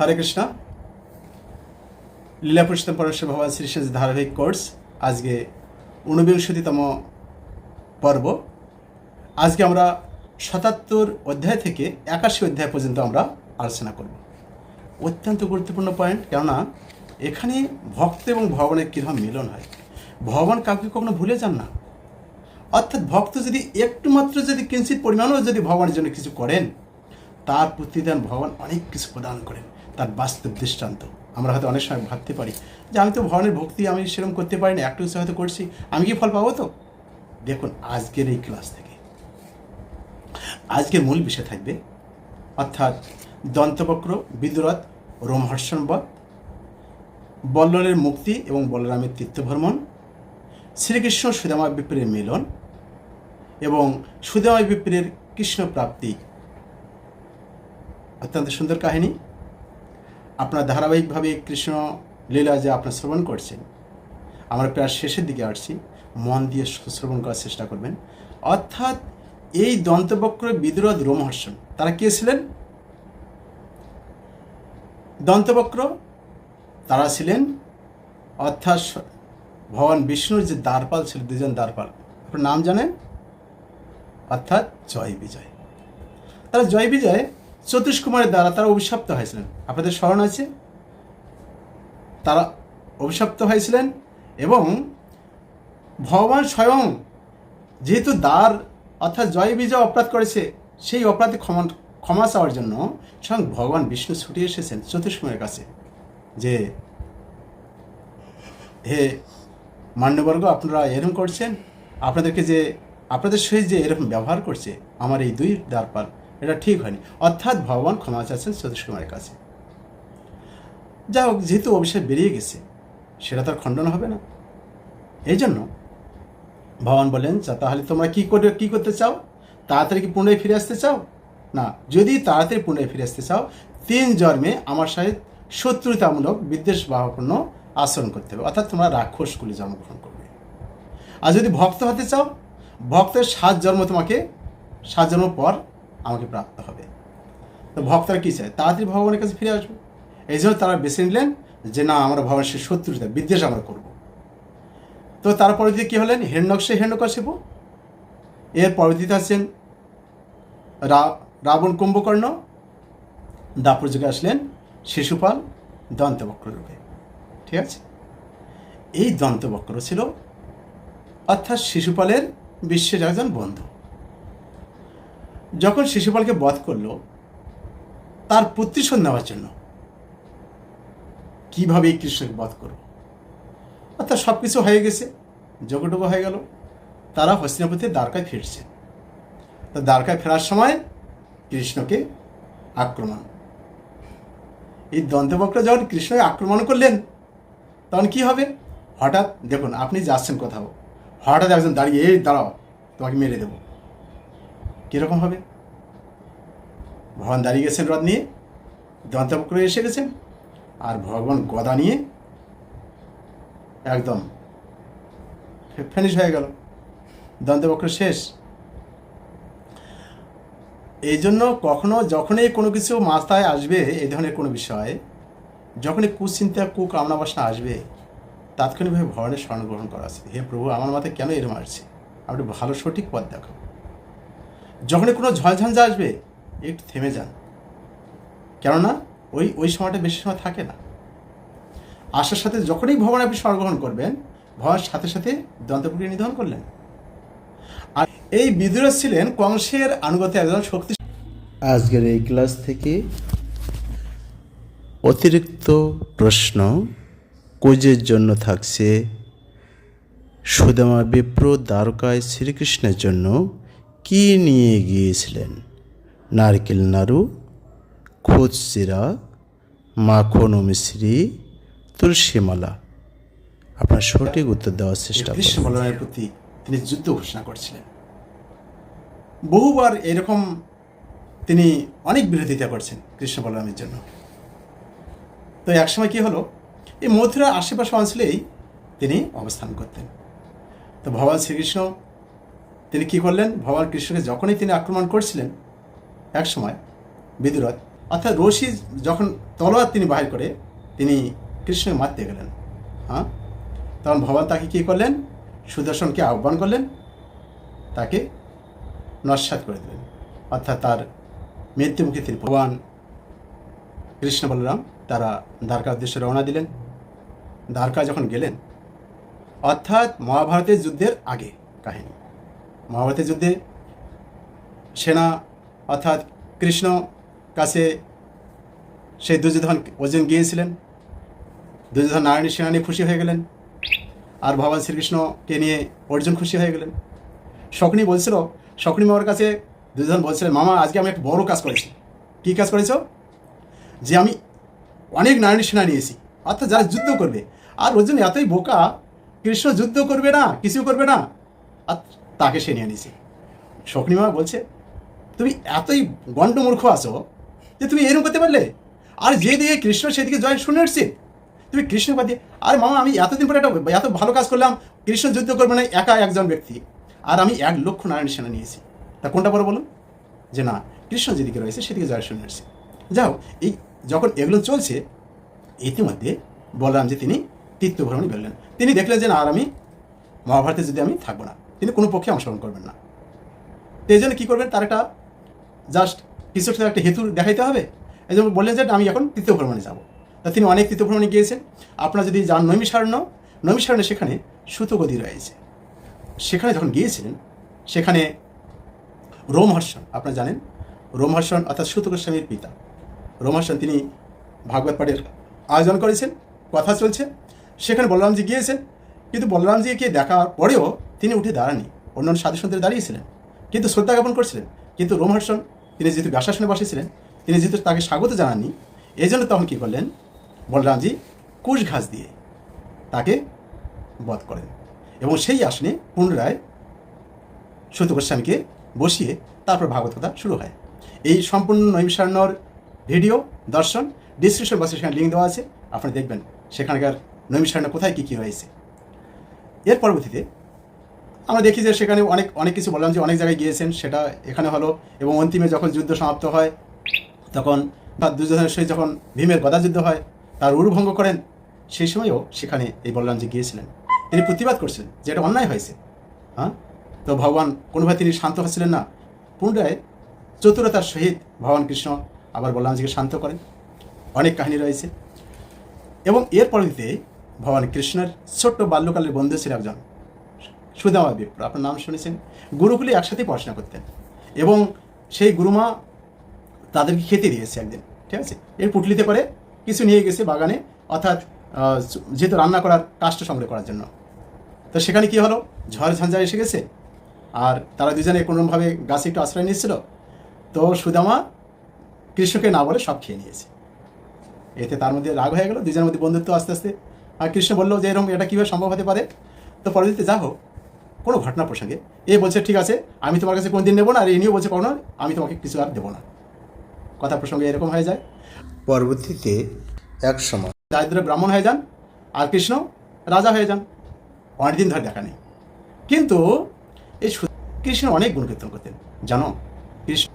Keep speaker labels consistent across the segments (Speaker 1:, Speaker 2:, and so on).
Speaker 1: হরে কৃষ্ণ। লীলা পুরুষোত্তম পরমেশ্বর ভগবান শ্রীশেষ ধারাবাহিক কোর্স আজকে ঊনবিংশতিতম পর্ব। আজকে আমরা সাতাত্তর অধ্যায় থেকে একাশি অধ্যায় পর্যন্ত আমরা আলোচনা করব। অত্যন্ত গুরুত্বপূর্ণ পয়েন্ট কেননা এখানে ভক্ত এবং ভগবানের কীরকম মিলন হয়? ভগবান কাউকে কখনো ভুলে যান না? অর্থাৎ ভক্ত যদি একটু মাত্র যদি কিঞ্চিত পরিমাণও যদি ভগবানের জন্য কিছু করেন, তার প্রতিদান ভগবান অনেক কিছু প্রদান করেন। তার বাস্তব দৃষ্টান্ত। আমরা হয়তো অনেক সময় ভাবতে পারি যে আমি তো ভগবানের ভক্তি আমি সেরকম করতে পারি না, একটু হয়তো করছি। আমি কি ফল পাবো তো? দেখুন, আজকের এই ক্লাস থেকে আজকের মূল বিষয় থাকবে, অর্থাৎ দন্তবক্র বিদুরথ রোমহর্ষণবধ বল্ললের মুক্তি এবং বলরামের তীর্থভ্রমণ, শ্রীকৃষ্ণ সুদামা বিপ্রের মিলন এবং সুদামা বিপ্রের কৃষ্ণ প্রাপ্তি অত্যন্ত সুন্দর কাহিনী। আপনার ধারাবাহিকভাবে কৃষ্ণ লীলা যে আপনার শ্রবণ করছেন, আমরা প্রায় শেষের দিকে আসছি। মন দিয়ে শ্রবণ করার চেষ্টা করবেন। অর্থাৎ এই দন্তবক্র বিদ্রোধ রোমহর্ষণ, তারা কে ছিলেন? দন্তবক্র, তারা ছিলেন অর্থাৎ ভগবান বিষ্ণুর যে দ্বারপাল ছিল, দুজন দ্বারপাল। আপনার নাম জানেন? অর্থাৎ জয় বিজয়। তারা জয় বিজয় সতীশ কুমারের দ্বারা তারা অভিশপ্ত হয়েছিলেন। আপনাদের স্মরণ আছে? তারা অভিশপ্ত হয়েছিলেন এবং ভগবান স্বয়ং যেহেতু দ্বার অর্থাৎ জয়, বিজয় অপরাধ করেছে, সেই অপরাধে ক্ষমা ক্ষমা চাওয়ার জন্য স্বয়ং ভগবান বিষ্ণু ছুটে এসেছেন সতীশ কুমারের কাছে যে, হে মান্যবর্গ, আপনারা এরকম করছেন? আপনাদেরকে যে, আপনাদের সহিত যে এরকম ব্যবহার করছে, আমার এই দুই দ্বারপাল এটা ঠিক হয়নি। অর্থাৎ ভগবান ক্ষমা চাচ্ছেন সতীশ কুমারের কাছে। যা হোক, যেহেতু অভিষেক বেরিয়ে গেছে, সেটা তো আর খণ্ডন হবে না। এই জন্য ভগবান বলেন যা, তাহলে তোমরা কী করে কী করতে চাও? তাড়াতাড়ি কি পুনরায় ফিরে আসতে চাও? না, যদি তাড়াতাড়ি পুনরায় ফিরে আসতে চাও, তিন জন্মে আমার সহিত শত্রুতামূলক বিদ্বেষ ভাবপূর্ণ আচরণ করতে হবে। অর্থাৎ তোমরা রাক্ষসগুলি জন্মগ্রহণ করবে। আর যদি ভক্ত হতে চাও, ভক্তের সাত জন্ম তোমাকে, সাত জন্ম পর আমাকে প্রাপ্ত হবে। তো ভক্তরা কী চায়? তাড়াতাড়ি ভগবানের কাছে ফিরে আসবে। এই জন্য তারা বেছে নিলেন যে, না, আমরা ভগবান সে শত্রুতা বিদ্বেষ আমরা করব। তো তার পরবর্তীতে কী হলেন? হিরণ্যকশে হিরণ্যকশিপ এর পরবর্তীতে আছেন রাবণ কুম্ভকর্ণ। দাপর যুগে আসলেন শিশুপাল দন্তবক্র রূপে। ঠিক আছে? এই দন্তবক্র ছিল অর্থাৎ শিশুপালের বিশ্বের একজন বন্ধু। যখন শিশুপালকে বধ করল, তার প্রতিশোধ নেওয়ার জন্য কীভাবে এই কৃষ্ণকে বধ করব? অর্থাৎ সব কিছু হয়ে গেছে যোগটুকু হয়ে গেল, তারা হস্তিনাপতি দ্বারকায় ফিরছে। তো দ্বারকায় ফেরার সময় কৃষ্ণকে আক্রমণ। এই দন্তবক্র যখন কৃষ্ণকে আক্রমণ করলেন, তখন কি হবে? হঠাৎ, দেখুন, আপনি যাচ্ছেন কোথাও। হঠাৎ একজন দাঁড়িয়ে, এই, দাঁড়াও, তোমাকে মেরে দেবো। কীরকম হবে? ভগবান দাঁড়িয়ে গেছেন রথ নিয়ে দন্তবক্র এসে গেছেন, আর ভগবান গদা নিয়ে একদম ফিনিশ হয়ে গেল। দন্তবক্র শেষ। এই জন্য কখনো যখনই কোনো কিছু মাথায় আসবে, এই ধরনের কোনো বিষয়, যখনই কুচিন্তা কুকামনা বাসনা আসবে, তাৎক্ষণিকভাবে ভগবানের স্মরণ গ্রহণ করা আছে। হে প্রভু, আমার মাথায় কেন এরম আসছে? আপনি ভালো সঠিক পথ দেখো যখনই কোনো ঝলঝঞ্ঝা আসবে, একটু থেমে যান। কেননা, ওই ওই সময়টা বেশি সময় থাকে না। আসার সাথে যখনই ভগবান আপনি স্মরণ গ্রহণ করবেন ভগবান সাথে সাথে দন্তপুরকে নিধন করলেন। আর এই বিদুরথ ছিলেন কংসের আনুগত্য একজন শক্তি
Speaker 2: আজকের এই ক্লাস থেকে অতিরিক্ত প্রশ্ন কুইজের জন্য থাকছে সুদামা বিপ্র দ্বারকায় শ্রীকৃষ্ণের জন্য। কি নিয়ে গিয়েছিলেন? নারকেল নাড়ু খোঁজ চিরা মাখন মিশ্রি তুলসীমালা আপনার সঠিক উত্তর দেওয়ার চেষ্টা করুন।
Speaker 1: প্রতি তিনি যুদ্ধ ঘোষণা করছিলেন। বহুবার এরকম তিনি অনেক বিরোধিতা করছেন কৃষ্ণ বলরামের জন্য। তো একসময় কি হলো? এই মথুরার আশেপাশে অঞ্চলেই তিনি অবস্থান করতেন। তো ভগবান শ্রীকৃষ্ণ তিনি কি করলেন? ভগবান কৃষ্ণকে যখনই তিনি আক্রমণ করছিলেন, এক সময় বিদুরথ অর্থাৎ রশি যখন তলোয়ার তিনি বাহির করে, তিনি কৃষ্ণকে মারতে গেলেন। হ্যাঁ? তখন ভগবান তাকে কী করলেন? সুদর্শনকে আহ্বান করলেন, তাকে নস্বাত করে দিলেন। অর্থাৎ তার মৃত্যুমুখী তিনি ভগবান কৃষ্ণ বলরাম তারা দ্বারকার উদ্দেশ্যে রওনা দিলেন। দ্বারকা যখন গেলেন, অর্থাৎ মহাভারতের যুদ্ধের আগে কাহিনী। মহাভারতের যুদ্ধে সেনা অর্থাৎ কৃষ্ণ কাছে সেই দুর্যোধন অর্জুন গিয়েছিলেন। দুর্যোধন নারায়ণী সেনা নিয়ে খুশি হয়ে গেলেন আর ভগবান শ্রীকৃষ্ণকে নিয়ে অর্জুন খুশি হয়ে গেলেন। শকুনি বলছিল, শকুনি মামার কাছে দুর্যোধন বলছিলেন, মামা, আজকে আমি একটা বড় কাজ করেছি। কী কাজ করেছ? যে আমি অনেক নারায়ণী সেনা নিয়েছি অর্থাৎ যারা যুদ্ধ করবে। আর অর্জুন, এতই বোকা, কৃষ্ণ যুদ্ধ করবে না, কিছু করবে না। আর তাকে সে নিয়ে নিয়েছে। শকুনিমা বলছে, তুমি এতই গণ্ডমূর্খ আছো যে তুমি এরকম করতে পারলে? আর যেদিকে কৃষ্ণ, সেদিকে জয় শুনে এসছে তুমি কৃষ্ণ বাদ আর মামা, আমি এতদিন পরে একটা এত ভালো কাজ করলাম, কৃষ্ণ যুদ্ধ করবে না, একা একজন ব্যক্তি। আর আমি এক লক্ষ নারায়ণ সেনা নিয়েছি। তা কোনটা বড় বলুন? যে না, কৃষ্ণ যেদিকে রয়েছে, সেদিকে জয় শুনে এসছে যাও এই যখন এগুলো চলছে, ইতিমধ্যে বললাম যে তিনি তীর্থভ্রমণে বেরোলেন। তিনি দেখলেন যে না, আর আমি মহাভারতে যদি আমি থাকব না। তিনি কোনো পক্ষে অংশগ্রহণ করবেন না। তো এই জন্য কী করবেন? তার একটা জাস্ট কিছু একটা হেতু দেখাইতে হবে। এই জন্য বললেন যে আমি এখন তৃতীয় ভ্রমণে যাব। তা তিনি অনেক তীর্থভ্রমণে গিয়েছেন। আপনারা যদি যান নৈমিসারণ্য নৈমিসারণ্যে সেখানে সুতগদি রয়েছে। সেখানে যখন গিয়েছিলেন, সেখানে রোমহর্ষণ, আপনারা জানেন, রোমহর্ষণ অর্থাৎ সুত গোস্বামীর পিতা। রোমহর্ষণ তিনি ভাগবত পাঠের আয়োজন করেছেন, কথা চলছে। সেখানে বলরামজি গিয়েছেন। কিন্তু বলরামজিকে দেখার পরেও তিনি উঠে দাঁড়াননি। অন্যান্য সাধু সন্তের দাঁড়িয়েছিলেন। কিন্তু শ্রদ্ধা জ্ঞাপন করছিলেন। কিন্তু রোমহর্ষণ, তিনি যেহেতু ব্যাসাসনে বসেছিলেন, তিনি যেহেতু তাকে স্বাগত জানাননি এই জন্য তখন কী করলেন? বলরামজি কুশ ঘাস দিয়ে তাকে বধ করেন এবং সেই আসনে পুনরায় সুত গোস্বামীকে বসিয়ে তারপর ভাগবত কথা শুরু হয়। এই সম্পূর্ণ নৈমিষারণ্যর ভিডিও, দর্শন ডিসক্রিপশন বক্সে সেখানে লিঙ্ক দেওয়া আছে। আপনি দেখবেন সেখানকার নৈমিষারণ্য কোথায় কী কী হয়েছে। এর পরবর্তীতে আমরা দেখি যে সেখানে অনেক অনেক কিছু বললাম যে অনেক জায়গায় গিয়েছেন, সেটা এখানে হলো। এবং অন্তিমে যখন যুদ্ধ সমাপ্ত হয়, তখন বা দুর্যোধনের সহিত যখন ভীমের গদা যুদ্ধ হয়, তার উরুভঙ্গ করেন, সেই সময়ও সেখানে এই বলরামজি গিয়েছিলেন। তিনি প্রতিবাদ করছিলেন যে এটা অন্যায় হয়েছে। হ্যাঁ? তো ভগবান কোনোভাবে তিনি শান্ত হচ্ছিলেন না। পুনরায় চতুরতার সহিত ভগবান কৃষ্ণ আবার বলরামজিকে শান্ত করেন। অনেক কাহিনী রয়েছে। এবং এর পরবর্তীতে ভগবান কৃষ্ণের ছোট্ট বাল্যকালের বন্ধু ছিল একজন। সুদামা বিপ্র আপনার নাম শুনেছেন? গুরুগুলি একসাথে পড়াশোনা করতেন। এবং সেই গুরুমা তাদেরকে খেতে দিয়েছে একদিন, ঠিক আছে? এর পুটলিতে করে কিছু নিয়ে গেছে বাগানে, অর্থাৎ যেহেতু রান্না করার কাজটা সংগ্রহ করার জন্য। তো সেখানে কি হলো? ঝড় ঝঞ্ঝা এসে গেছে। আর তারা দুজনে কোনোভাবে গাছে একটু আশ্রয় নিয়েছিল। তো সুদামা কৃষ্ণকে না বলে সব খেয়ে নিয়েছে। এতে তার মধ্যে রাগ হয়ে গেল, দুজনের মধ্যে বন্ধুত্ব আস্তে আস্তে। আর কৃষ্ণ বলল যে এরকম এটা কীভাবে সম্ভব হতে পারে? তো পরবর্তীতে যা হোক কোনো ঘটনা প্রসঙ্গে। এ বলছে ঠিক আছে আমি তোমার কাছে কোনোদিন নেব না আর এ নিয়েও বলছে কোনো আমি তোমাকে কিছু আর দেবো না। কথা প্রসঙ্গে এরকম হয়ে যায়।
Speaker 2: পরবর্তীতে এক সময়
Speaker 1: দারিদ্র ব্রাহ্মণ হয়ে যান আর কৃষ্ণ রাজা হয়ে যান। অনেকদিন ধরে দেখা নেই। কিন্তু এই কৃষ্ণ অনেক গুণ কীর্তন করতেন জানো? কৃষ্ণ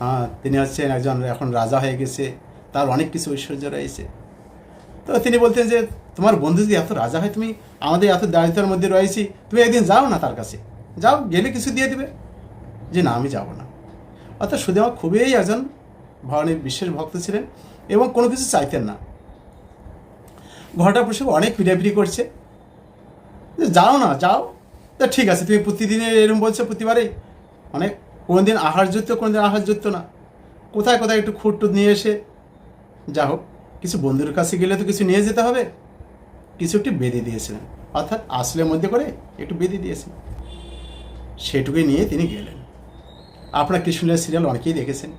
Speaker 1: হ্যাঁ তিনি হচ্ছেন একজন এখন রাজা হয়ে গেছে তার অনেক কিছু ঐশ্বর্য রয়েছে। তো তিনি বলতেন যে, তোমার বন্ধু যদি এত রাজা হয়, তুমি আমাদের এত দারিদ্রের মধ্যে রয়েছি, তুমি একদিন যাও না তার কাছে। যাও, গেলে কিছু দিয়ে দিবে। যে, না, আমি যাব না। অর্থাৎ সুদেমা খুবই একজন ভগবানের বিশেষ ভক্ত ছিলেন এবং কোনো কিছু চাইতেন না। ঘরটা প্রসঙ্গে অনেক পিড়াপিড়ি করছে। যে, যাও না, যাও। তা ঠিক আছে, তুমি প্রতিদিনে এরকম বলছো প্রতিবারে? অনেক কোনো দিন আহার যুক্ত কোনো দিন আহার যুক্ত না। কোথায় কোথায় একটু খুঁট নিয়ে এসে, যা হোক। কিছু বন্ধুর কাছে গেলে তো কিছু নিয়ে যেতে হবে। কিছু একটু বেঁধে দিয়েছিলেন। অর্থাৎ আসলের মধ্যে করে একটু বেঁধে দিয়েছিলেন সেটুকুই নিয়ে তিনি গেলেন। আপনার কৃষ্ণলীলা সিরিয়াল অনেকেই দেখেছেন।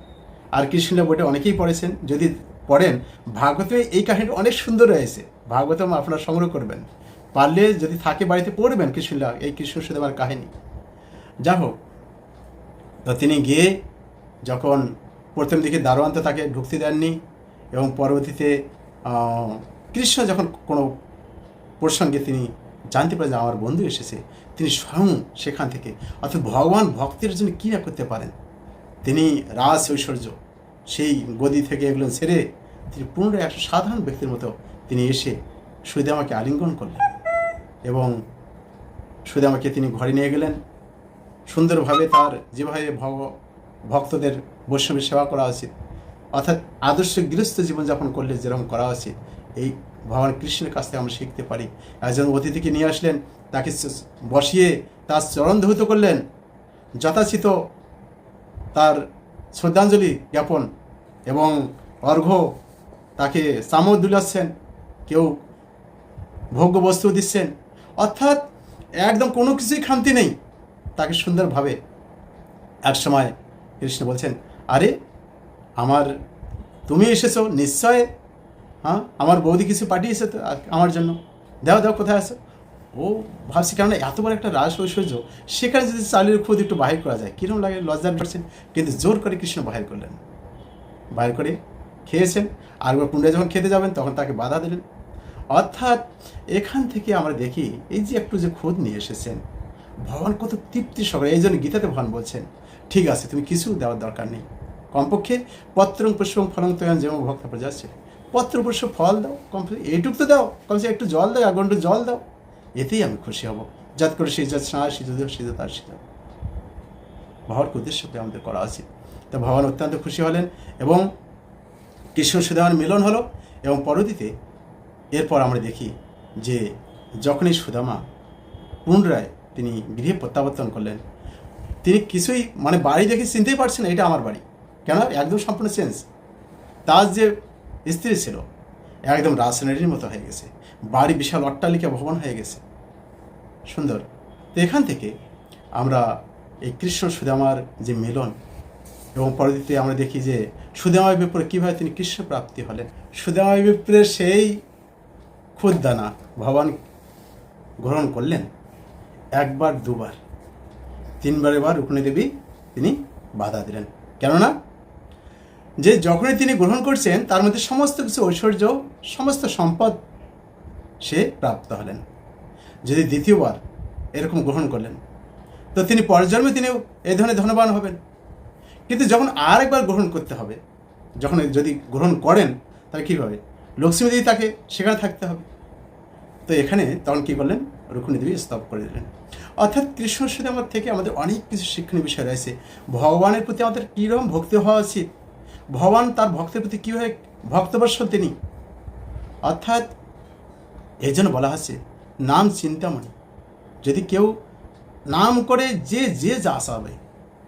Speaker 1: আর কৃষ্ণলীলা বইটা অনেকেই পড়েছেন। যদি পড়েন, ভাগবতে এই কাহিনীটা অনেক সুন্দর রয়েছে। ভাগবতম আপনারা সংগ্রহ করবেন। পারলে যদি থাকে বাড়িতে পড়বেন কৃষ্ণলীলা, এই কৃষ্ণ সুদেবার কাহিনী। যা হোক, তো তিনি গিয়ে যখন প্রথম দিকে দারোয়ান্ত তাকে ঢুকতে দেননি এবং পরবর্তীতে কৃষ্ণ যখন কোনো প্রসঙ্গে তিনি জানতে পারেন যে আমার বন্ধু এসেছে, তিনি স্বয়ং সেখান থেকে, অর্থাৎ ভগবান ভক্তের জন্য কী না করতে পারেন? তিনি রাজ ঐশ্বর্য, সেই গদি থেকে এগুলো ছেড়ে তিনি পুনরায় একজন সাধারণ ব্যক্তির মতো তিনি এসে সুদামাকে আলিঙ্গন করলেন এবং সুদামাকে তিনি ঘরে নিয়ে গেলেন। সুন্দরভাবে তার যেভাবে ভক্তদের বৈষ্ণবের সেবা করা উচিত অর্থাৎ আদর্শ গৃহস্থ জীবনযাপন করলে যেরকম করা উচিত এই ভগবান কৃষ্ণের কাছ থেকে আমরা শিখতে পারি। একজন অতিথিকে নিয়ে আসলেন, তাকে বসিয়ে তার চরণ ধৌত করলেন। যথাচিত তার শ্রদ্ধাঞ্জলি জ্ঞাপন এবং অর্ঘ্য তাকে চামচ দুলাচ্ছেন, কেউ ভোগ্য বস্তু দিচ্ছেন। অর্থাৎ একদম কোনো কিছুই খান্তি নেই তাকে সুন্দরভাবে। এক সময় কৃষ্ণ বলছেন, আরে আমার, তুমি এসেছ, নিশ্চয় হ্যাঁ আমার বৌদি কিছু পাঠিয়েছে তো আমার জন্য। দাও দাও, কোথায় আছো? ও, ভাবছি কেননা এত বড় একটা রাস ঐশ্বর্য সেখানে যদি চালের খুদ একটু বাহির করা যায় কীরকম লাগে? লজ্জার পারছেন কিন্তু জোর করে কৃষ্ণ বাহির করলেন। বাইর করে খেয়েছেন, আর একবার যখন খেতে যাবেন, তখন তাকে বাধা দিলেন। অর্থাৎ এখান থেকে আমরা দেখি, এই যে একটু যে খোঁজ নিয়ে এসেছেন, ভগবান কত তৃপ্তি সহকারে এই জন্য গীতাতে ভগবান বলছেন, ঠিক আছে, তুমি কিছু দেওয়ার দরকার নেই। কমপক্ষে পত্রং পুষ্পং ফলং তৈন যেমন ভক্ত যাচ্ছে পত্র, পুষ্প, ফল দাও কমপ্লিট এইটুক তো দাও কমসে একটু জল দাও, এক জল দাও, এতেই আমি খুশি হব। যাত করে সেই যাত স্নাহ সিদ্ধ সিদ্ধ তার সিদ্ধ ভগবানকে উদ্দেশ্য করে আমাদের করা উচিত। তা ভগবান অত্যন্ত খুশি হলেন এবং কৃষ্ণ সুদামান মিলন হলো এবং পরবর্তীতে এরপর আমরা দেখি যে যখনই সুদামা পুনরায় তিনি গৃহে প্রত্যাবর্তন করলেন, তিনি কিছুই মানে বাড়ি দেখে চিনতেই পারছেন এটা আমার বাড়ি। কেন একদম সম্পূর্ণ চেঞ্জ তার যে স্ত্রী ছিল একদম রাজসেনারির মতো হয়ে গেছে। বাড়ি বিশাল অট্টালিকা ভবন হয়ে গেছে। সুন্দর। তো এখান থেকে আমরা এই কৃষ্ণ সুদামার যে মিলন এবং পরবর্তীতে আমরা দেখি যে সুদামা বিপ্রে কীভাবে তিনি কৃষ্ণ প্রাপ্তি হলেন। সুদামা বিপ্রের সেই ক্ষুদ্দানা ভগবান গ্রহণ করলেন একবার, দুবার। তিনবার বার রুক্মিণী দেবী তিনি বাধা দিলেন। কেননা যে যখনই তিনি গ্রহণ করছেন, তার মধ্যে সমস্ত কিছু ঐশ্বর্য, সমস্ত সম্পদ সে প্রাপ্ত হলেন। যদি দ্বিতীয়বার এরকম গ্রহণ করলেন, তো তিনি পরজন্মে তিনি এই ধরনের ধনবান হবেন। কিন্তু যখন আর একবার গ্রহণ করতে হবে, যখন যদি গ্রহণ করেন, তাহলে কী হবে? লক্ষ্মী দেবী তাকে সেখানে থাকতে হবে। তো এখানে তখন কী করলেন? রুক্মিণী দেবী স্তব করে দিলেন। অর্থাৎ কৃষ্ণ সুদামার থেকে আমাদের অনেক কিছু শিক্ষণীয় বিষয় রয়েছে। ভগবানের প্রতি আমাদের কীরকম ভক্তি হওয়া উচিত? ভগবান তার ভক্তের প্রতি কীভাবে ভক্তবর্ষ তিনি। অর্থাৎ এই জন্য বলা হচ্ছে, নাম চিন্তামণি। যদি কেউ নাম করে যে যে যা আসাবে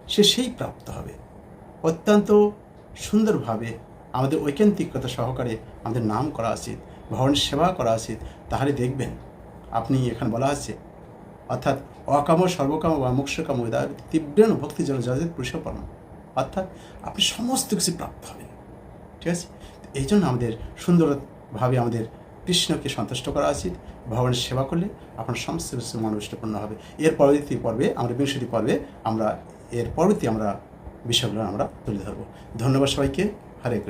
Speaker 1: সে সেই প্রাপ্ত হবে। অত্যন্ত সুন্দরভাবে আমাদের ঐকান্তিকতা সহকারে আমাদের নাম করা উচিত, ভগবানের সেবা করা উচিত। তাহলে দেখবেন, আপনি এখানে বলা আছে অর্থাৎ অকাম সর্বকাম বা মোক্ষকাম উদার ভক্তি জন যাদের পুরুষপরম অর্থাৎ আপনি সমস্ত কিছু প্রাপ্ত হবেন। ঠিক আছে? এই জন্য আমাদের সুন্দরভাবে আমাদের কৃষ্ণকে সন্তুষ্ট করা উচিত, ভগবানের সেবা করলে আপনার সমস্ত কিছু মনোবিষ্টপূর্ণ হবে। এর পরবর্তী পর্বে আমরা বিংশতি পর্বে আমরা, এর পরবর্তী আমরা বিষয়গুলো আমরা তুলে ধরবো। ধন্যবাদ সবাইকে। হরে।